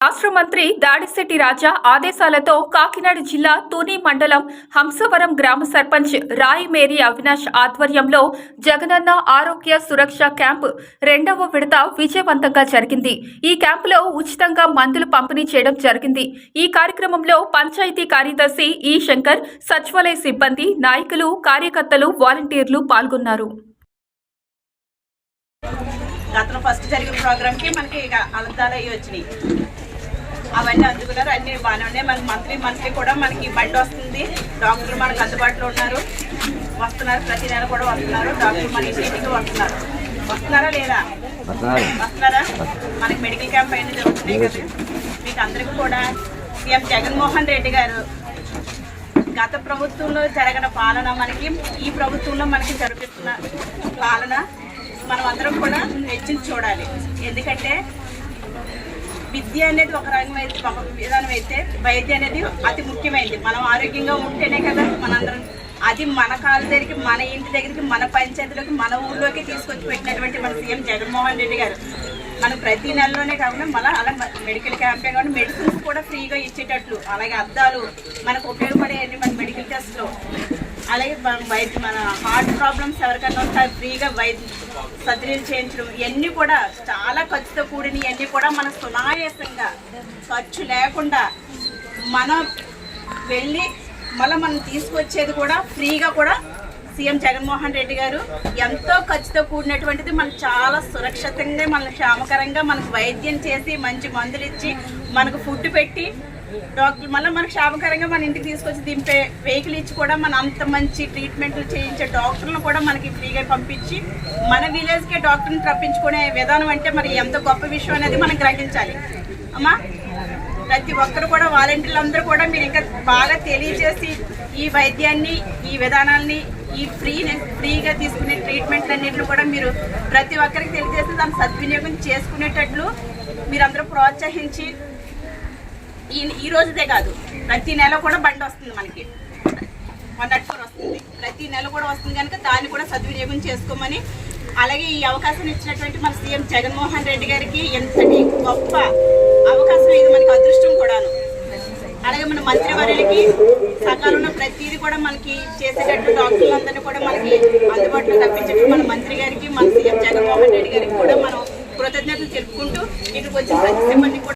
రాష్ట్ర మంత్రి దాడిశెట్టి రాజా ఆదేశాలతో కాకినాడ జిల్లా తుని మండలం హంసవరం గ్రామ సర్పంచ్ రాయి మేరీ అవినాష్ ఆధ్వర్యంలో జగనన్న ఆరోగ్య సురక్ష క్యాంప్ రెండవ విడత విజయవంతంగా జరిగింది. ఈ క్యాంపులో ఉచితంగా మందులు పంపిణీ చేయడం జరిగింది. ఈ కార్యక్రమంలో పంచాయతీ కార్యదర్శి ఈ శంకర్ సచివాలయ సిబ్బంది నాయకులు కార్యకర్తలు వాలంటీర్లు పాల్గొన్నారు. గతంలో ఫస్ట్ జరిగిన ప్రోగ్రామ్కి మనకి ఇక అలంతాలు అయ్యి వచ్చినాయి. అవన్నీ అందుకున్నారు. అన్ని బాగానే ఉన్నాయి. మనకి మంత్లీ మంత్లీ కూడా మనకి బండి వస్తుంది. డాక్టర్లు మనకు అందుబాటులో ఉన్నారు. వస్తున్నారు. ప్రతి నెల కూడా వస్తున్నారు. డాక్టర్లు మన ఇంటికి వస్తున్నారు. వస్తున్నారా లేదా? వస్తున్నారు. మనకి మెడికల్ క్యాంప్ అయినా జరుగుతున్నాయి కదా. మీకు అందరికీ కూడా సీఎం జగన్మోహన్ రెడ్డి గారు గత ప్రభుత్వంలో జరగని పాలన మనకి ఈ ప్రభుత్వంలో మనకి జరుగుతున్న పాలన మనం అందరం కూడా హెచ్చించి చూడాలి. ఎందుకంటే విద్య అనేది ఒక రంగం అయితే ఒక విధానం అయితే వైద్య అనేది అతి ముఖ్యమైనది. మనం ఆరోగ్యంగా ఉంటేనే కదా మనందరం అది మన కాళ్ళ దగ్గరికి మన ఇంటి దగ్గరికి మన పంచాయతీలోకి మన ఊళ్ళోకి తీసుకొచ్చి పెట్టినటువంటి మన సీఎం జగన్మోహన్ రెడ్డి గారు. మనం ప్రతి నెలలోనే కాకుండా మళ్ళీ అలా మెడికల్ క్యాంపే కాకుండా మెడిసిన్స్ కూడా ఫ్రీగా ఇచ్చేటట్లు. అలాగే అద్దాలు మనకు ఉపయోగపడేవి మన మెడికల్ టెస్ట్లో అలాగే వైద్యం వైద్య మన హార్ట్ ప్రాబ్లమ్స్ ఎవరికైనా వస్తే ఫ్రీగా వైద్య సర్జరీలు చేయించడం ఇవన్నీ కూడా చాలా ఖర్చుతో కూడిన ఇవన్నీ కూడా మన సునాయాసంగా ఖర్చు లేకుండా మనం వెళ్ళి మళ్ళీ మనం తీసుకొచ్చేది కూడా ఫ్రీగా కూడా సీఎం జగన్మోహన్ రెడ్డి గారు ఎంతో ఖర్చుతో కూడినటువంటిది మనకు చాలా సురక్షితంగా మన క్షేమకరంగా మనకు వైద్యం చేసి మంచి మందులు ఇచ్చి మనకు ఫుడ్ పెట్టి డాక్టర్ మళ్ళీ మనకు క్షేమకరంగా మన ఇంటికి తీసుకొచ్చి దింపే వెహికల్ ఇచ్చి కూడా మన అంత మంచి ట్రీట్మెంట్లు చేయించే డాక్టర్లను కూడా మనకి ఫ్రీగా పంపించి మన విలేజ్కే డాక్టర్ని రప్పించుకునే విధానం అంటే మరి ఎంత గొప్ప విషయం అనేది మనం గ్రహించాలి. అమ్మా ప్రతి ఒక్కరు కూడా వాలంటీర్లు అందరూ కూడా మీరు ఇంకా బాగా తెలియజేసి ఈ వైద్యాన్ని ఈ విధానాల్ని ఈ ఫ్రీ ఫ్రీగా తీసుకునే ట్రీట్మెంట్ అన్నింటిని కూడా మీరు ప్రతి ఒక్కరికి తెలియజేసి దాన్ని సద్వినియోగం చేసుకునేటట్లు మీరందరూ ప్రోత్సహించి ఈ ఈ రోజుదే కాదు. ప్రతి నెల కూడా బండి వస్తుంది మనకి. వన్ నాట్ ఫోర్ వస్తుంది. ప్రతి నెల కూడా వస్తుంది కనుక దాన్ని కూడా సద్వినియోగం చేసుకోమని అలాగే ఈ అవకాశం ఇచ్చినటువంటి మన సీఎం జగన్మోహన్ రెడ్డి గారికి ఎంతటి గొప్ప అవకాశం ఇది మనకి అదృష్టం కూడాను. అలాగే మన మంత్రివర్యులకి సకాలంలో ప్రతిదీ కూడా మనకి చేసేటట్టు డాక్టర్లందరినీ కూడా మనకి అందుబాటులో తప్పించేట్టు మన మంత్రి గారికి మన సీఎం జగన్మోహన్ రెడ్డి గారికి కూడా మనం కృతజ్ఞతలు తెలుపుకుంటూ ఇక్కడికి వచ్చిన ప్రతి సిబ్బంది కూడా